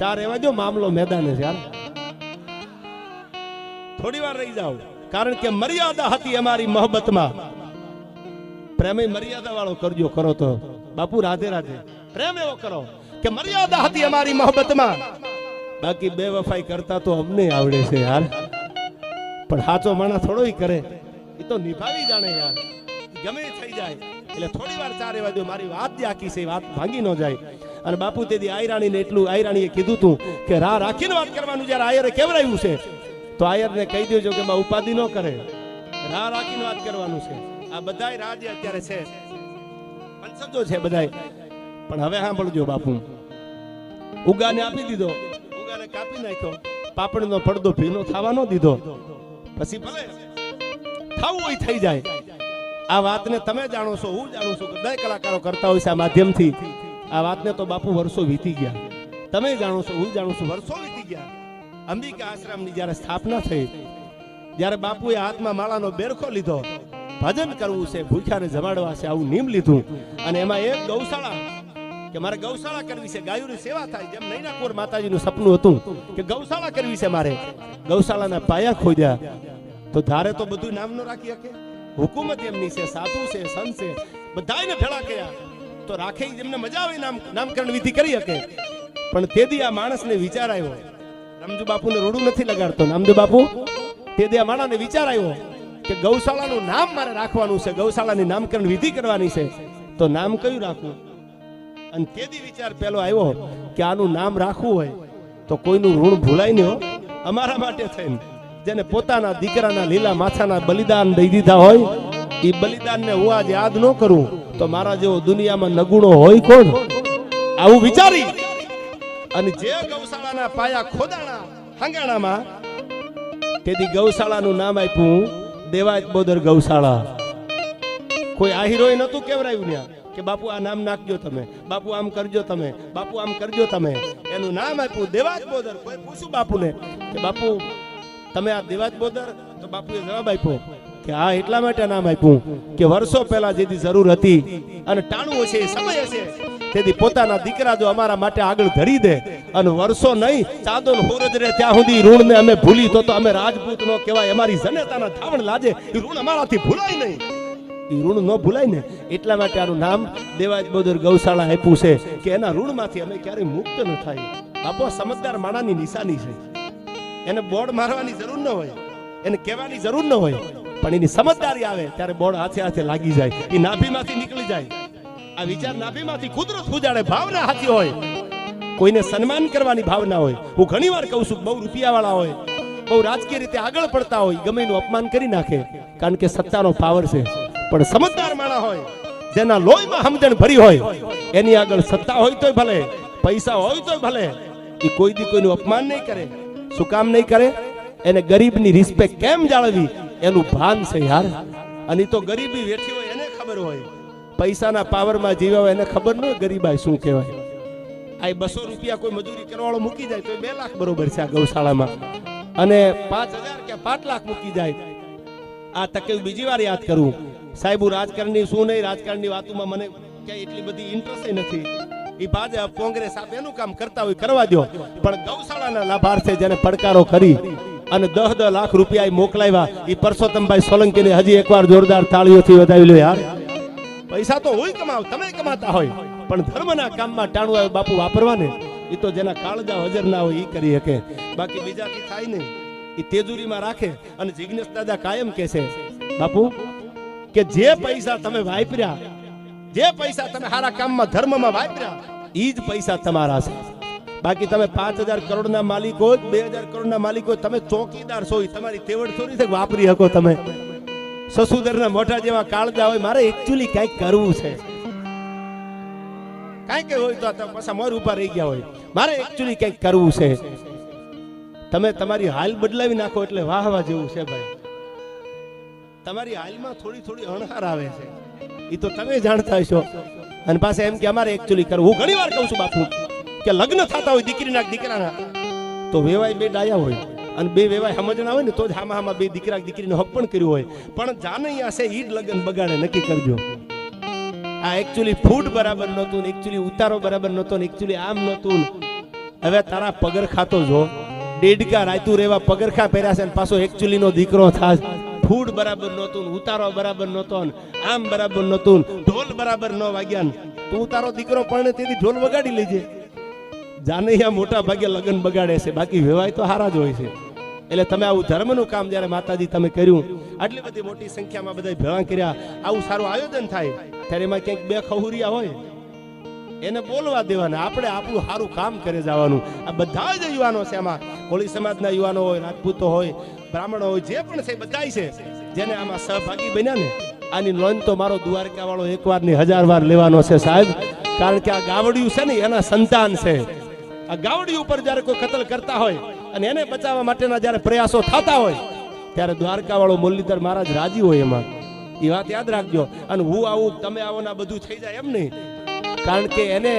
ચાર એવા જો મામલો મેદાને છે થોડી વાર રહી જાઓ. કારણ કે મર્યાદા હતી અમારી મોહબ્બતમાં. પ્રેમે મર્યાદા વાળો કરજો, કરો તો. બાપુ, રાધે રાધે. પ્રેમ એવો કરો કે મર્યાદા હતી અમારી મોહબ્બતમાં. બાકી બે વફાઈ કરતા તો અમને આવડે છે યાર પણ સાચો માણસ થોડો કરે. એ તો નિભાવી જાણે યાર ગમે થઈ જાય. એટલે થોડી વાર ચારે વાગ્યો મારી વાત જે આખી છે વાત ભાંગી ન જાય. અને બાપુ તેથી આયરાણીને એટલું આયરાણીએ કીધું હતું કે રાહ રાખીને વાત કરવાનું, જ્યારે આયરે કેવરાયું છે, તો આયરને કહી દેજો કે બા ઉપાધિ ન કરે. રાહ રાખીને વાત કરવાનું છે. આ બધાય રાહ અત્યારે છે પંચજો છે બધાય. પણ હવે સાંભળજો બાપુ. ઉગાને આપી દીધો. ઉગાને કાપી નાખ્યો. પાપડનો પડદો ભીનો થવા ન દીધો. પછી ભલે થવું હોય થઈ જાય. આ વાતને તમે જાણો છો, હું જાણું છું બધા કલાકારો કરતા હોય છે આ માધ્યમથી. આ વાતને તો બાપુ વર્ષો વીતી ગયા. તમે જાણો છો, હું જાણું છું, વર્ષો વીતી ગયા. અંબિકા આશ્રમની જ્યારે સ્થાપના થઈ જ્યારે બાપુએ હાથમાં માળાનો બેરખો લીધો. ભજન કરવું છે, ભૂખ્યાને જમાડવા છે, આવું નિયમ લીધું. અને એમાં એક ગૌશાળા, કે મારે ગૌશાળા કરવી છે, ગાયોની સેવા થાય, જેમ નૈનાકોર માતાજીનું સપનું હતું, કે ગૌશાળા કરવી છે મારે. ગૌશાળાના પાયા ખોદ્યા. તો ધારે તો બધું નામ ન રાખી શકે. હુકુમત એમની છે, સાધુ છે, સંત છે બધાને ભેળા કર્યા. તો રાખે જેમને મજા આવે નામ નામકરણ વિધિ કરી શકે. પણ તેદી આ માણસને વિચાર આવ્યો, રામજુ બાપુને રૂડું નથી લગાડતો. નામદેવ બાપુ તેદી આ માણસને વિચાર આવ્યો કે ગૌશાળાનું નામ મારે રાખવાનું છે, ગૌશાળાની નામકરણ વિધિ કરવાની છે. તો નામ કયું રાખવું? અને તેદી વિચાર પેલો આવ્યો કે આનું નામ રાખવું હોય તો કોઈનું ઋણ ભૂલાય નહીં. અમારા માટે થઈને જેને પોતાના દીકરાના લીલા માથાના બલિદાન દઈ દીધા હોય એ બલિદાનને હું આજે યાદ ન કરું. તો મારા જેવો દુનિયામાં નગુણો હોય કોણ? આવું વિચારી. અને જે ગૌશાળાના પાયા ખોદાણા હંગાણામાં, તેથી ગૌશાળાનું નામ આપ્યું દેવાજ બોદર ગૌશાળા. કોઈ આહીરોય નતું કેવરાયું ત્યાં કે બાપુ આ નામ નાખજો તમે, બાપુ આમ કરજો તમે, બાપુ આમ કરજો તમે. એનું નામ આપ્યું દેવાજ બોદર. કોઈ પૂછ્યું બાપુને કે બાપુ, તમે આ દેવાજ બોદર? તો બાપુએ જવાબ આપ્યો કે આ એટલા માટે નામ આપ્યું કે વર્ષો પહેલા જેથી જરૂર હતી અને ટાણું હશે સમય હશે તેથી પોતાના દીકરા જો અમારા માટે આગળ ધરી દે અને વર્ષો નહીં, ચાંદો હોરજ રહે ત્યાં સુધી ઋણ ને અમે ભૂલી, તો તો અમે રાજપૂત નો કહેવાય, અમારી જનેતાના ધાવણ લાજે. ઋણ અમારાથી ભૂલાય નહીં. ઋણ ન ભૂલાય ને, એટલા માટે આનું નામ દેવાજ બોદર ગૌશાળા આપ્યું છે કે એના ઋણમાંથી અમે ક્યારેય મુક્ત ન થાય. આપો સમજદાર માણાની નિશાની છે. એને બોર્ડ મારવાની જરૂર ન હોય. એને કહેવાની જરૂર ન હોય. પણ એની સમજદારી આવે ત્યારે બોર્ડ હાથે હાથે લાગી જાય. એ નાભીમાંથી નીકળી જાય. આ વિચાર નાભીમાંથી કુદરત ઉજાડે ભાવના હાથી હોય. કોઈને સન્માન કરવાની ભાવના હોય. હું ઘણી વાર કહું છું બહુ રૂપિયાવાળા હોય. બહુ રાજકીય રીતે આગળ પડતા હોય. ગમે એનું અપમાન કરી નાખે. કારણ કે સત્તાનો પાવર છે. પણ સમજદાર માણા હોય. જેના લોહીમાં સમજણ ભરી હોય, એની આગળ સત્તા હોય તોય ભલે, પૈસા હોય તોય ભલે. એ કોઈ દી કોઈનું અપમાન નહીં કરે. શું કામ નહીં કરે? એને ગરીબની રિસ્પેક્ટ કેમ જાળવી એનું ભાન છે યાર. અને તો ગરીબી વેઠી હોય, એને ખબર હોય. પૈસાના પાવરમાં જીવ્યા હોય, એને ખબર ન હોય ગરીબાઈ શું કહેવાય. આ બસો રૂપિયા કોઈ મજૂરી કરવાળો મૂકી જાય, તો બે લાખ બરોબર છે આ ગૌશાળામાં. અને પાંચ હજાર કે પાંચ લાખ મૂકી જાય. આ તકે બીજી વાર યાદ કરું. સાહેબ, હું રાજકારણની શું નહીં, રાજકારણની વાતોમાં મને ક્યાંય એટલી બધી ઇન્ટરેસ્ટ નથી. એ ભાજપ, કોંગ્રેસ, આપ એનું કામ કરતા હોય, કરવા દો પણ ગૌશાળાના લાભાર્થે જેને પડકારો કરી અને દહ દહ લાખ રૂપિયા મોકલાવ્યા. એ પરસોત્તમભાઈ સોલંકીને હજી એકવાર જોરદાર તાળીઓથી વધાવી લો યાર પૈસા તો હોય કમાવ, તમે કમાતા હોય. પણ ધર્મના કામમાં ટાણું આવે બાપુ વાપરવાને એ તો જેના કાળજા હજર ના હોય એ કરી શકે. બાકી બીજાથી થાય નહીં. એ તેજુરીમાં રાખે અને જિજ્ઞેશ દાદા કાયમ કે છે, બાપુ, કે જે પૈસા તમે વાપર્યા, જે પૈસા તમે સારા કામમાં ધર્મમાં વાપર્યા એ જ પૈસા તમારા છે. બાકી તમે પાંચ હજાર કરોડના માલિકો બે હજાર કરોડના ના માલિકો તમે ચોકીદાર છો તમારી તેવડ થોડી છે વાપરી શકો તમે. સસુદરના મોટા જેવા કાળજા હોય, મારે એકચ્યુઅલી કંઈક કરવું છે. કાંઈ કઈ હોય તો પાછા મોર ઉપર રહી ગયા હોય. મારે એકચ્યુઅલી કંઈક કરવું છે. તમે તમારી હાલ બદલાવી નાખો એટલે વાહ વાહ જેવું છે ભાઈ. તમારી હાલમાં થોડી થોડી અણહાર આવે છે. એ તો તમે જાણતા હશો. અને પાછા એમ કે અમારે એકચ્યુઅલી કરવું. હું ઘણી વાર કહું છું બાપુ. કે લગ્ન થતા હોય દીકરીના દીકરાના, તો વેવાય બે ડાયા હોય અને બે વેવાય સમજણા હોય ને, તો જ હામાં હામાં બે દીકરા દીકરીનો હક પણ કર્યું હોય. પણ જાનૈયા છે ઈ જ લગ્ન બગાડે, નક્કી કરજો. આ એકચ્યુઅલી ફૂડ બરાબર નહોતું એકચ્યુઅલી ઉતારો બરાબર નહોતો ને એકચ્યુઅલી આમ નહોતું હવે તારા પગર ખાતો જો. ડેડકા રાયતું રેવા પગરખા પહેર્યા છે ને, પાછો એકચ્યુઅલી નો દીકરો થાય ફૂડ બરાબર નહોતું ઉતારો બરાબર નહોતો ને, આમ બરાબર નહોતું ને, ઢોલ બરાબર ન વાગ્યા ને. તું તારો દીકરો પણ તેથી ઢોલ વગાડી લેજે. જાનૈયા મોટા ભાગે લગ્ન બગાડે છે, બાકી વિવાહ તો હારા જ હોય છે. એટલે તમે આવું ધર્મનું કામ જ્યારે માતાજી તમે કર્યું, આટલી બધી મોટી સંખ્યામાં બધા ભેળા કર્યા, આવું સારું આયોજન થાય, ત્યારે એમાં ક્યાંક બે ખહુરિયા હોય. એને બોલવા દેવાના, આપણે આપણું સારું કામ કરે જવાનું. આ બધા જ યુવાનો છે આમાં. કોળી સમાજના યુવાનો હોય, રાજપૂતો હોય, બ્રાહ્મણો હોય, જે પણ છે બધા છે, જેને આમાં સહભાગી બન્યા ને, આની નોંધ તો મારો દ્વારકા વાળો એક વારની હજાર વાર લેવાનો છે સાહેબ. કારણ કે આ ગાવડિયું છે ને, એના સંતાન છે. આ ગાવડી ઉપર જ્યારે કોઈ કતલ કરતા હોય અને એને બચાવવા માટેના જ્યારે પ્રયાસો થતા હોય, ત્યારે દ્વારકા વાળો મુરલીધર મહારાજ રાજી હોય એમાં. એ વાત યાદ રાખજો. અને હું આવું, તમે આવો ને બધું થઈ જાય એમ નહીં. કારણ કે એને,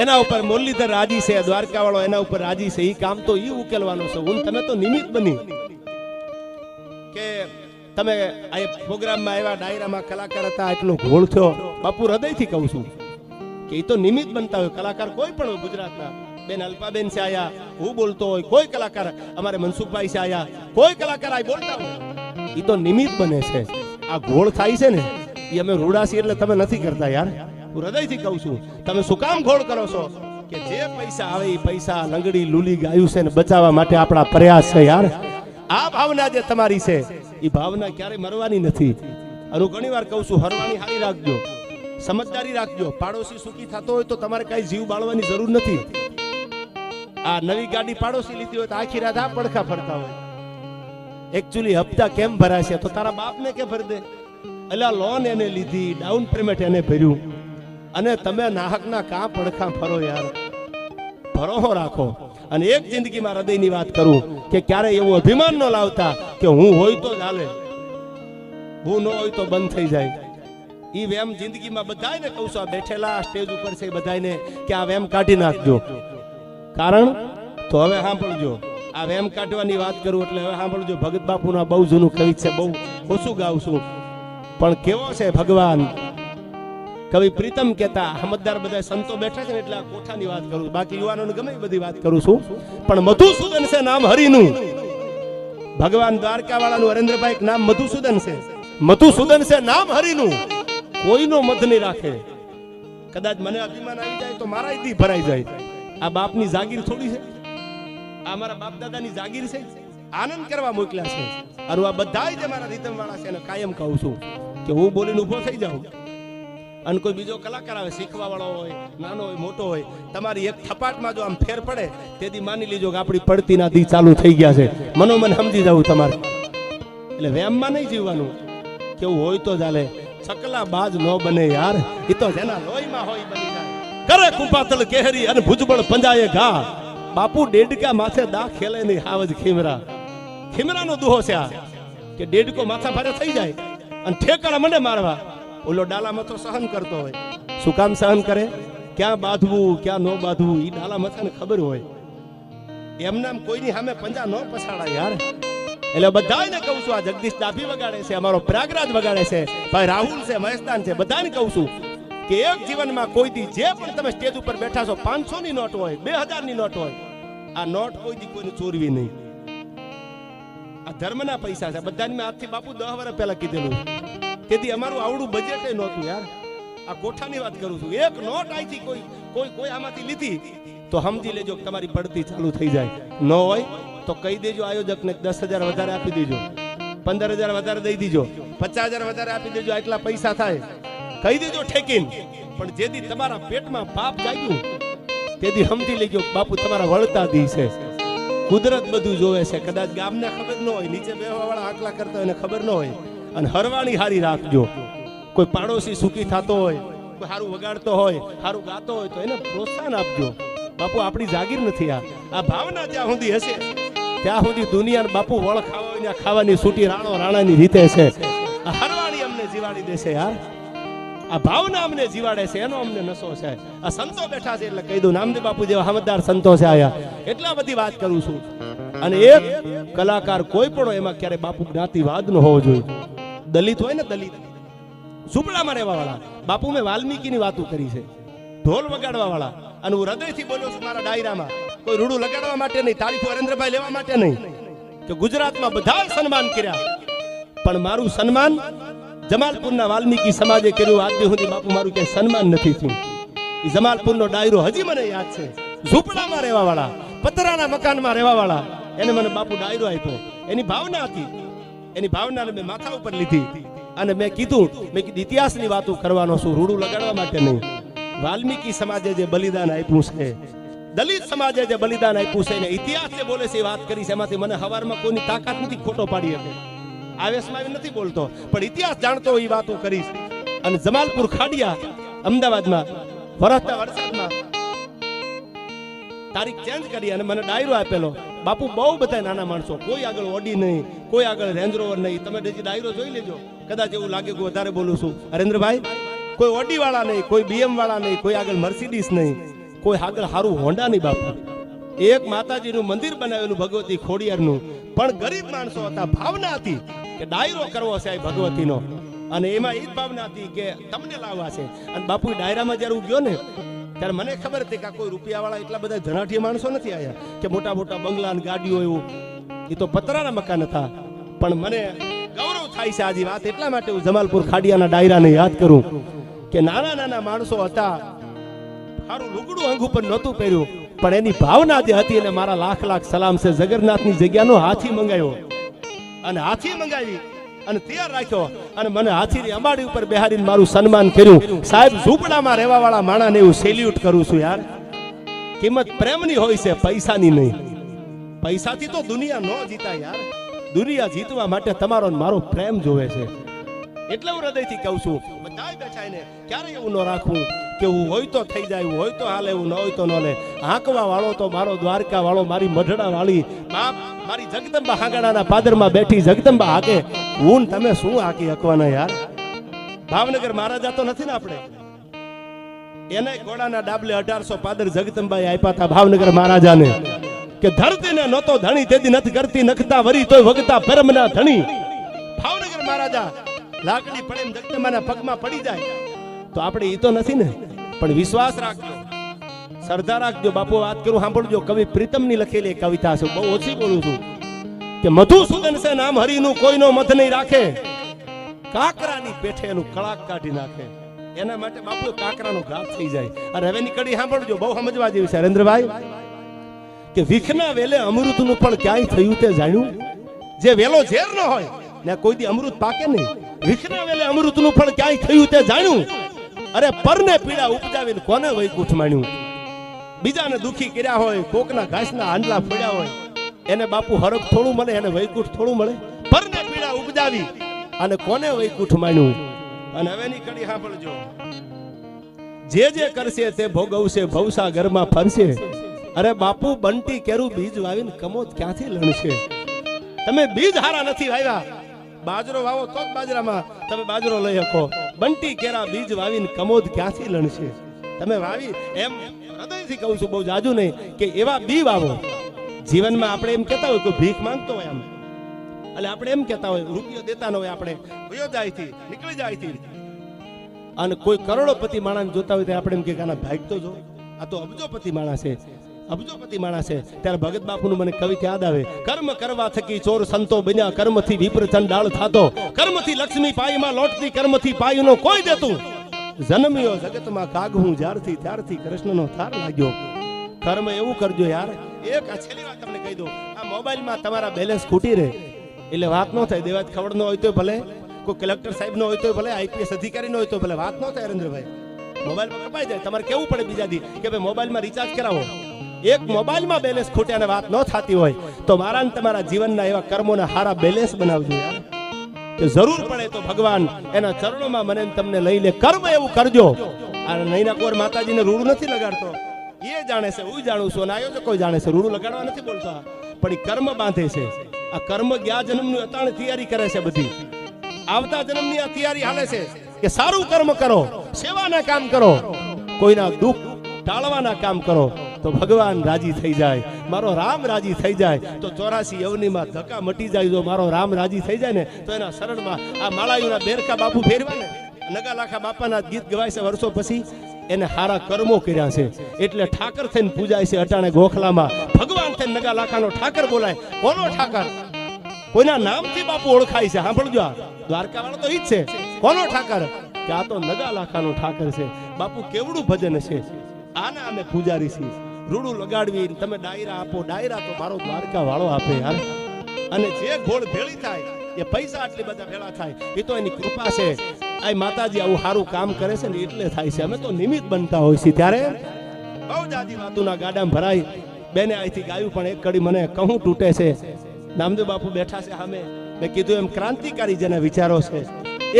એના ઉપર મુરલીધર રાજી છે દ્વારકા વાળો એના ઉપર રાજી છે. એ કામ તો એ ઉકેલવાનો છે. હું તમે તો નિમિત્ત બની. કે તમે આ પ્રોગ્રામમાં આવ્યા, ડાયરામાં કલાકાર હતા એટલો ઘોળ થયો. બાપુ હૃદયથી કહું છું. કે એ તો નિમિત્ત બનતા હોય. કલાકાર કોઈ પણ ગુજરાતના. બેન અલ્પાબેન છે આયા, હું બોલતો હોય, કોઈ કલાકાર અમારે મનસુખભાઈ છે આયા, કોઈ કલાકાર આ બોલતા હોય. એ તો નિમિત્ત બને છે. આ ઘોળ થાય છે ને એ અમે રૂડાસી એટલે તમે નથી કરતા યાર. હું હૃદયથી કહું છું, તમે શું કામ ઘોળ કરો છો? કે જે પૈસા આવે એ પૈસા લંગડી લુલી ગાયું છે ને બચાવવા માટે આપણા પ્રયાસ છે યાર. આ ભાવના જે તમારી છે એ ભાવના ક્યારેય મરવાની નથી. અને હું ઘણી વાર કહું છું, હરવાની હારી રાખજો. સમજદારી રાખજો. પાડોશી સુખી થતો હોય તો તમારે કઈ જીવ બાળવાની જરૂર નથી. આ નવી ગાડી પાડોશી લીધી હોય તો આખી રાત આ પડખા ફરતા હોય. એકચ્યુઅલી હપ્તા કેમ ભરાશે? તો તારા બાપને કે ભરી દે? એટલે લોન એને લીધી ડાઉન પેમેન્ટ એને ભર્યું. અને તમે નાહકના કાં પડખા ફરો યાર? ભરોહો રાખો. અને એક જિંદગીમાં હૃદયની વાત કરું કે ક્યારે એવું અભિમાન ન લાવતા કે હું હોય તો ચાલે હું ન હોય તો બંધ થઈ જાય. ઈ વેમ જિંદગીમાં બધાને કહું છું બેઠેલા સ્ટેજ ઉપર છે બધાને કે આ વેમ કાઢી નાખજો. કારણ? તો હવે સાંભળજો. આ વેમ કાઢવાની વાત કરું એટલે હવે સાંભળજો, ભગત બાપુના બહુ જૂનું કવિ છે, બહુ ઓછું ગાઉં છું. પણ કેવો છે ભગવાન? કવિ પ્રીતમ કહેતા સમજદાર બધા સંતો બેઠા છે ને એટલે આ કોઠાની વાત કરું બાકી યુવાનોને ગમે એ બધી વાત કરું છું. પણ મધુસૂદન છે નામ હરિનું. ભગવાન દ્વારકા વાળાનું હરેન્દ્રભાઈ નામ મધુસૂદન છે. મધુસૂદન છે નામ હરિનું. કોઈનો મત નહીં રાખે. કદાચ મને અભિમાન આવી જાય તો મારા ભરાઈ જાય. આ બાપની જાગીર થોડી છે. આ મારા બાપ દાદાની જાગીર છે. આનંદ કરવા મોકલ્યા છે. અરુ આ બધા જે મારા રીતમ વાળા છે એને કાયમ કહું છું કે હું બોલીને ઊભો થઈ જાઉં. અને કોઈ બીજો કલાકાર આવે શીખવા વાળો હોય, નાનો હોય, મોટો હોય, તમારી એક થપાટમાં જો આમ ફેર પડે, તેથી માની લીજો કે આપણી પડતીના દી ચાલુ થઈ ગયા છે. મનોમન સમજી જવું તમારે. એટલે વેમમાં નહીં જીવવાનું. કેવું હોય તો ચાલે ચકલા બાજ નો બને યાર. એ તો જેના લોહીમાં હોય બની જાય. કરે કુપાતળ કેહરી અને ભુજબળ પંજાએ ઘા. બાપુ ડેડકા માથે દા ખેલે નહીં હાવજ ખીમરા. ખીમરાનો દુહો છે આ, કે ડેડકો માથા ભારે થઈ જાય અને ઠેકાણા મને મારવા. ઓલો ડાલામાં તો સહન કરતો હોય. શું કામ સહન કરે? ક્યાં બાંધવું, ક્યાં ન બાંધવું એ ડાલા માથાને ખબર હોય. એમનામ કોઈની સામે પંજા ન પછાડા યાર. એટલે બધાને કહું છું, આ જગદીશ ડાભી વગાડે છે, અમારો પ્રાગરાજ વગાડે છે, ભાઈ રાહુલ છે મહેસ્તાન છે બધાને કહું છું કે એક જીવનમાં કોઈથી જે પણ તમે સ્ટેજ ઉપર બેઠા છો પાંચસો ની નોટ હોય, બે હજારની નોટ હોય, આ નોટ કોઈથી કોઈને ચોરવી નહીં. આ ધર્મના પૈસા છે. બધાની મેં આજથી બાપુ દહ વર્ષ પહેલા કીધેલું. તેથી અમારું આવડું બજેટ નહોતું યાર. આ કોઠાની વાત કરું છું. એક નોટ અહીંથી કોઈ કોઈ કોઈ આમાંથી લીધી, તો સમજી લેજો તમારી પડતી ચાલુ થઈ જાય. ન હોય તો કહી દેજો આયોજકને દસ હજાર વધારે આપી દેજો. પંદર હજાર વધારે દઈ દીજો. પચાસ હજાર વધારે આપી દેજો, આટલા પૈસા થાય. કહી દેજો ઠેકીન. પણ જેથી તમારા પેટમાં પાપ જાગ્યું તેથી સમજી ગયો બાપુ તમારા વળતા દી છે. કુદરત બધું જોવે છે. કદાચ ગામને ખબર ન હોય, નીચે બેહવા વાળા આટલા કરતા હોય ખબર ન હોય. અને હરવાણી હારી રાખજો. કોઈ પાડોશી સુખી થતો હોય, કોઈ સારું વગાડતો હોય સારું ગાતો હોય, તો એને પ્રોત્સાહન આપજો. બાપુ, આપણી જાગીર નથી આ. આ ભાવના જ્યાં સુધી હશે ત્યાં સુધી દુનિયા બાપુ વળ ખાવા ખાવાની સૂટી રાણો રાણાની રીતે છે. હરવાણી અમને જીવાડી દેશે યાર. આ ભાવના અમને જીવાડે છે, એનો અમને નશો છે. આ સંતો બેઠા છે એટલે કહી દઉં, નામદેવ બાપુ જેવા સમજદાર સંતો છે આયા એટલા બધી વાત કરું છું. અને એક કલાકાર કોઈ પણ એમાં ક્યારે બાપુ જ્ઞાતિવાદ નો હોવો જોઈએ. દલિત હોય ને દલિત. ઝૂંપડામાં રહેવા વાળા બાપુ મેં વાલ્મીકીની વાતો કરી છે. ઢોલ વગાડવા વાળા અને હું હૃદયથી બોલું છું મારા ડાયરામાં. કોઈ રૂડું લગાડવા માટે નહીં તારીખો હરેન્દ્રભાઈ લેવા માટે નહીં. કે ગુજરાતમાં બધા સન્માન કર્યા. પણ મારું સન્માન જમાલપુરના વાલ્મીકી સમાજે કર્યું. આજ સુધી બાપુ મારું ક્યાંય સન્માન નથી થયું. એ જમાલપુરનો ડાયરો હજી મને યાદ છે. ઝૂંપડામાં રહેવા વાળા પતરાના મકાનમાં રહેવા વાળા એને મને બાપુ ડાયરો આપ્યો. એની ભાવના હતી. એની ભાવનાને મેં માથા ઉપર લીધી. અને મેં કીધું મેં કીધું, ઇતિહાસની વાતો કરવાનો છું, રૂડું લગાડવા માટે નહીં. વાલ્મીકી સમાજે જે બલિદાન આપ્યું છે દલિત સમાજે જે બલિદાન આપ્યું છે, એને ઇતિહાસ બોલે છે વાત કરી છે. એમાંથી મને હવારમાં કોઈની તાકાત નથી, ખોટો પાડી શકે. આવેશમાં આવી નથી બોલતો, પણ ઇતિહાસ જાણતો એ વાતો કરીશ. અને જમાલપુર ખાડિયા, અમદાવાદમાં, વરસતા વરસાદમાં તારીખ ચેન્જ કરી અને મને ડાયરો આપેલો. બાપુ, બહુ બધા નાના માણસો, કોઈ આગળ ઓડી નહીં, કોઈ આગળ રેન્જ રોવર નહીં. તમે હજી ડાયરો જોઈ લેજો. કદાચ એવું લાગે કે વધારે બોલું છું. હરેન્દ્રભાઈ કોઈ ઓડી વાળા નહીં, કોઈ બીએમ વાળા નહીં, કોઈ આગળ મર્સિડીસ નહીં. કોઈ આગળ સારું હોન્ડા નહીં બાપુ એક માતાજીનું મંદિર બનાવેલું ભગવતી ખોડિયારનું. પણ ગરીબ માણસો હતા, ભાવના હતી કે ડાયરો કરવો છે આ ભગવતીનો. અને એમાં એ ભાવના હતી કે તમને લાવવા છે. અને બાપુ ડાયરામાં જ્યારે હું ને, ત્યારે મને ખબર હતી કે કોઈ રૂપિયાવાળા એટલા બધા ધનાઢ્ય માણસો નથી આવ્યા કે મોટા મોટા બંગલા ને ગાડીઓ એવું. એ તો પતરાના મકાન હતા. પણ મને ગૌરવ થાય છે આજે વાત. એટલા માટે હું જમાલપુર ખાડિયાના ડાયરાને યાદ કરું કે નાના નાના માણસો હતા સારું લુગડું અંગ ઉપર નહોતું પહેર્યું, પણ એની ભાવના જે હતી એને મારા લાખ લાખ સલામ છે. જગન્નાથની જગ્યાનો હાથી મંગાવ્યો અને હાથી મંગાવી અને તૈયાર રાખ્યો. અને મને હાથીની અંબાડી ઉપર બેહારીને મારું સન્માન કર્યું. સાહેબ, ઝૂંપડામાં રહેવા વાળા માણાને એવું સેલ્યુટ કરું છું યાર. કિંમત પ્રેમની હોય છે, પૈસાની નહીં. પૈસાથી તો દુનિયા ન જીતા યાર. દુનિયા જીતવા માટે તમારો મારો પ્રેમ જોવે છે. એટલે હું હૃદયથી કહું છું બધા બેઠા એને ક્યારે એવું ન રાખવું. કે હું હોય તો થઈ જાય હોય તો હાલે એવું ન હોય તો ન લે હાંકવા વાળો તો મારો દ્વારકા વાળો મારી મઢડા વાળી બાપ, મારી જગદંબા હાંગડાના પાદરમાં બેઠી જગદંબા હાકે. હું તમે શું હાકી હકવાના યાર? ભાવનગર મહારાજા તો નથી ને આપણે? એને ઘોડાના ડાબલે અઢારસો પાદર જગદંબાઈ આપ્યા હતા ભાવનગર મહારાજાને. કે ધરતીને નહોતો ધણી, તેથી નથી કરતી, નખતા વરી તોય વગતા પરમના ધણી. ભાવનગર મહારાજા, લાકડી પડે જગદંબાના પગમાં પડી જાય. તો આપણે એ તો નથી ને. પણ વિશ્વાસ રાખજો. શ્રદ્ધા રાખજો. બાપુ વાત કરું, સાંભળજો. કવિ પ્રીતમની લખેલી કવિતા છે. બહુ ઓછી બોલું છું. કે મધુસૂદન છે નામ હરિનું કોઈનો મત નહીં રાખે. કાકરાની પેઠે એનું કળાક કાઢી નાખે. એના માટે બાપુ કાકરાનો ઘાત થઈ જાય. અને હવે કડી સાંભળજો. બહુ સમજવા જેવી છે. હરેન્દ્રભાઈ, કે વિખના વેલે અમૃતનું પણ ક્યાંય થયું તે જાણ્યું? જે વેલો ઝેર ન હોય ને કોઈ દી અમૃત પાકે નહીં. વિખના વેલે અમૃતનું પણ ક્યાંય થયું તે જાણ્યું? અરે પરને પીડા ઉપજાવીને કોને વૈકુંઠ માણ્યું? બીજાને દુખી કર્યા હોય, કોકના ઘાસના આંડલા ફોડ્યા હોય, એને બાપુ હરક થોડું મળે, એને વૈકુંઠ થોડું મળે? પરને પીડા ઉપજાવી અને કોને વૈકુંઠ માણ્યું? અને હવેની કડી સાંભળજો. જે જે કરશે તે ભોગવશે ભવસા ઘરમાં ફરશે. અરે બાપુ બંટી કેરું બીજ વાવીને કમોદ ક્યાંથી લણશે? તમે બીજ હારા નથી વાવ્યા. બાજરો વાવો તો બાજરામાં તમે બાજરો લઈ શકો. બંટી કેરા બીજ વાવીને કમોદ ક્યાંથી લણશે? તમે વાવી, એમ હૃદયથી કહું છું, બહુ જાજુ નહીં, કે એવા બી વાવો. જીવનમાં આપણે એમ કહેતા હોય કોઈ ભીખ માંગતો હોય આમ. એટલે આપણે એમ કહેતા હોય, રૂપિયો દેતા ન હોય આપણે. ભયો જાય થી, નીકળી જાય થી. અને કોઈ કરોડોપતિ માણસ જોતા હોય તો આપણે એમ કે આના ભાગ તો જો. આ તો અબજોપતિ માણસ છે. અબજોપતિ માણસ છે. ત્યારે ભગત બાપુનું મને કવિતા યાદ આવે. કર્મ કરવા થકી ચોર સંતો બન્યા. કર્મથી વિપ્ર ચંડાળ થાતો. કર્મથી લક્ષ્મી પાઈમાં લોટતી કર્મથી પાઈનો કોઈ દેતું. જન્મ્યો જગતમાં કાગ હું જ્યારથી ત્યારથી કૃષ્ણનો થાર લાગ્યો. કર્મ એવું કરજો યાર. એક આ છેલ્લી વાત તમને કહી દઉં. આ મોબાઈલમાં તમારા બેલેન્સ ખૂટી રહે. એટલે વાત ન થાય. દેવાજ ખબર ન હોય તો ભલે. કોઈ કલેક્ટર સાહેબ નો હોય તો ભલે. આઈપીએસ અધિકારી નો હોય તો ભલે. વાત ન થાય હરેન્દ્રભાઈ મોબાઈલમાં કપાઈ જાય. તમારે કેવું પડે બીજા દી કે ભાઈ, મોબાઈલમાં રિચાર્જ કરાવો. એક મોબાઈલમાં બેલેન્સ ખૂટે અને વાત ન થતી હોય, તો મારા ને તમારા જીવનના એવા કર્મોના હારા બેલેન્સ બનાવજો જરૂર પડે તો ભગવાન એના ચરણોમાં મને તમને લઈ લે. કર્મ એવું કરજો. અને નૈના કોર માતાજીને રૂડું નથી લગાડતો. એ જાણે છે, હું જાણું છું અને આયોજકો જાણે છે, રૂડું લગાડવા નથી બોલતા. પણ એ કર્મ બાંધે છે. આ કર્મ ગયા જન્મની અતાણ તૈયારી કરે છે બધી. આવતા જન્મની આ તૈયારી હાલે છે કે સારું કર્મ કરો, સેવાના કામ કરો. કોઈના દુઃખ ટાળવાના કામ કરો. તો ભગવાન રાજી થઈ જાય. મારો રામ રાજી થઈ જાય. તો ચોરાસી અવનીમાં ધક્કા મટી જાય જો મારો રામ રાજી થઈ જાય ને, તો એના શરણમાં આ માળાયુના બેરકા બાપુ ફેરવા ને. નગા લાખા બાપાના ગીત ગવાય છે વર્ષો પછી. એને હારા કર્મો કર્યા છે. એટલે ઠાકર થઈને પૂજાય છે અટાણે ગોખલામાં. ભગવાન થઈને નગા ઠાકર બોલાય. કોનો ઠાકર? કોઈના નામથી બાપુ ઓળખાય છે? સાંભળજો. દ્વારકા વાળો તો ઈ જ છે. કોનો ઠાકર? કે આ તો નગા લાખાનો ઠાકર છે. બાપુ કેવડું ભજન છે? આના અમે પૂજારી છીએ. રૂડું લગાડવી તમે ડાયરા આપો. ડાયરા તો મારો દ્વારકા વાળો આપે યાર અને જે ઘોળ ભેળી થાય, એ પૈસા આટલી બધા ભેળા થાય, એ તો એની કૃપા છે. આ માતાજી આવું સારું કામ કરે છે ને એટલે થાય છે. અમે તો નિમિત્ત બનતા હોય છે ત્યારે. બહુ જાજી વાતુના ગાડામાં ભરાય. બેને અહીંથી ગાયું પણ એક કડી મને કહું તૂટે છે. નામદેવ બાપુ બેઠા છે સામે. મેં કીધું એમ, ક્રાંતિકારી જેના વિચારો છે.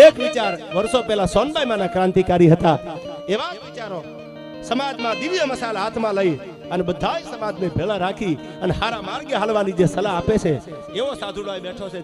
એક વિચાર, વર્ષો પહેલા સોનબાઈ માના ક્રાંતિકારી હતા. એવા વિચારો. સમાજમાં દિવ્ય મસાલા હાથમાં લઈ અને બધા સમાજને ભેળા રાખી અને હારા માર્ગે હાલવાની જે સલાહ આપે છે, એવો સાધુડો અહીં બેઠો છે.